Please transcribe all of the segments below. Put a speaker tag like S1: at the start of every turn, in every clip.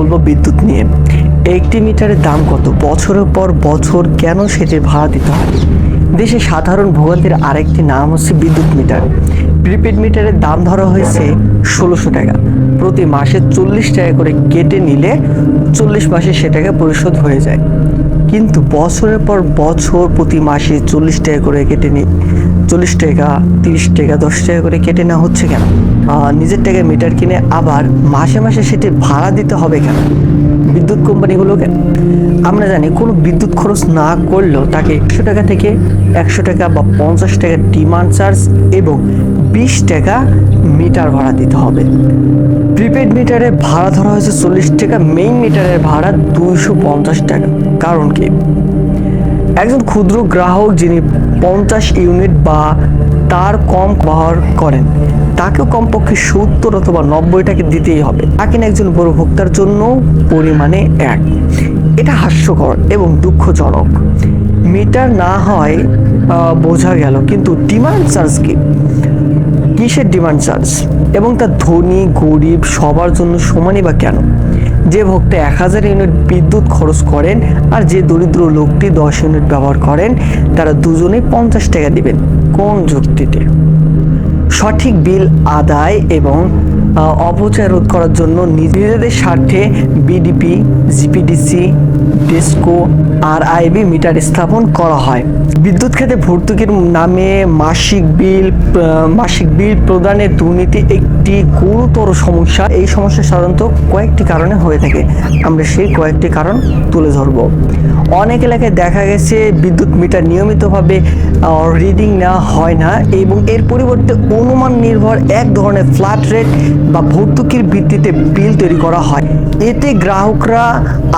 S1: বলব বিদ্যুৎ নিয়ে। একটি মিটারের দাম কত? বছরের পর বছর কেন সেটি ভাড়া দিতে হয়? দেশে সাধারণ ভোগান্তির আরেকটি নাম হচ্ছে বিদ্যুৎ মিটার। প্রিপেড মিটারের দাম ধরা হয়েছে ষোলোশো টাকা। প্রতি মাসে চল্লিশ টাকা করে কেটে নিলে চল্লিশ মাসে সেটাকে পরিশোধ হয়ে যায়। কিন্তু বছরের পর বছর প্রতি মাসে চল্লিশ টাকা করে কেটে নি, চল্লিশ টাকা, তিরিশ টাকা, দশ টাকা করে কেটে নেওয়া হচ্ছে কেন? নিজের টাকায় মিটার কিনে আবার মাসে মাসে সেটি ভাড়া দিতে হবে কেন? বিদ্যুৎ কোম্পানিগুলোকে, আমরা জানি কোনো বিদ্যুৎ খরচ না করলেও তাকে একশো টাকা থেকে একশো টাকা বা পঞ্চাশ টাকা ডিমান্ড চার্জ এবং বিশ টাকা মিটার ভাড়া দিতে হবে। প্রিপেড মিটারে ভাড়া ধরা হয়েছে চল্লিশ টাকা মেইন মিটারের ভাড়া দুইশো পঞ্চাশ টাকা। কারণ কি? একজন ক্ষুদ্র গ্রাহক যিনি পঞ্চাশ ইউনিট বা তার কম ব্যবহার করেন। তাকেও কমপক্ষে সত্তর অথবা নব্বই টাকা দিতেই হবে। তা কিনা একজন বড় ভোক্তার জন্য পরিমাণে এক। এটা হাস্যকর এবং দুঃখজনক। মিটার না হয় বোঝা গেল, কিন্তু ডিমান্ড চার্জ কি? কিসের ডিমান্ড চার্জ এবং তা ধনী, গরিব, সবার জন্য সমানই বা কেন? যে ভক্ত এক হাজার ইউনিট বিদ্যুৎ খরচ করেন আর যে দরিদ্র লোকটি দশ ইউনিট ব্যবহার করেন, তারা দুজনেই পঞ্চাশ টাকা দিবেন কোন যুক্তিতে? সঠিক বিল আদায় এবং অপচয় রোধ করার জন্য নিজেদের স্বার্থে বিডিপি, জিপিডিসি ডেস্কো আর আইবি মিটার স্থাপন করা হয়। বিদ্যুৎ খাতে ভর্তুকির নামে মাসিক বিল মাসিক বিল প্রদানের দুর্নীতি একটি গুরুতর সমস্যা। এই সমস্যা সাধারণত কয়েকটি কারণে হয়ে থাকে। আমরা সেই কয়েকটি কারণ তুলে ধরব। অনেক এলাকায় দেখা গেছে বিদ্যুৎ মিটার নিয়মিতভাবে রিডিং নেওয়া হয় না এবং এর পরিবর্তে অনুমান নির্ভর এক ধরনের ফ্ল্যাট রেট বা ভর্তুকির ভিত্তিতে বিল তৈরি করা হয়। এতে গ্রাহকরা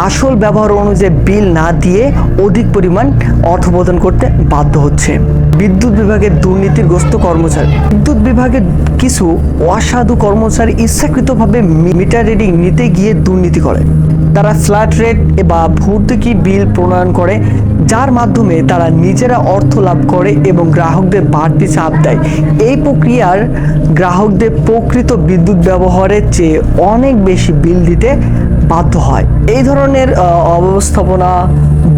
S1: আসল ব্যবহার অনুযায়ী বিল না দিয়ে অধিক পরিমাণ অর্থ প্রদান করতে বাধ্য হচ্ছে। বিদ্যুৎ বিভাগের দুর্নীতিগ্রস্ত কর্মচারী। বিদ্যুৎ বিভাগের কিছু অসাধু কর্মচারী ইচ্ছাকৃতভাবে মিটার রিডিং নিতে গিয়ে দুর্নীতি করে। তারা ফ্ল্যাট রেট বা ভর্তুকি বিল প্রণয়ন করে, যার মাধ্যমে তারা নিজেরা অর্থ লাভ করে এবং গ্রাহকদের বাড়তি চাপ দেয়। এই প্রক্রিয়ার গ্রাহকদের প্রকৃত বিদ্যুৎ ব্যবহারের চেয়ে অনেক বেশি বিল দিতে বাধ্য হয়। এই ধরনের অব্যবস্থাপনা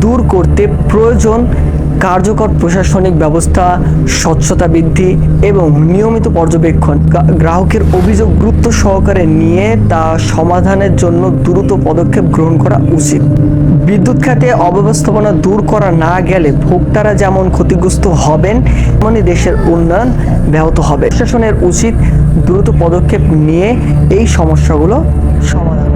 S1: দূর করতে প্রয়োজন কার্যকর প্রশাসনিক ব্যবস্থা, স্বচ্ছতা বৃদ্ধি এবং নিয়মিত পর্যবেক্ষণ গ্রাহকের অভিযোগ গুরুত্ব সহকারে নিয়ে তা সমাধানের জন্য দ্রুত পদক্ষেপ গ্রহণ করা উচিত। বিদ্যুৎ খাতে অব্যবস্থাপনা দূর করা না গেলে ভোক্তারা যেমন ক্ষতিগ্রস্ত হবেন তেমনই দেশের উন্নয়ন ব্যাহত হবে। প্রশাসনের উচিত দ্রুত পদক্ষেপ নিয়ে এই সমস্যাগুলো সমাধান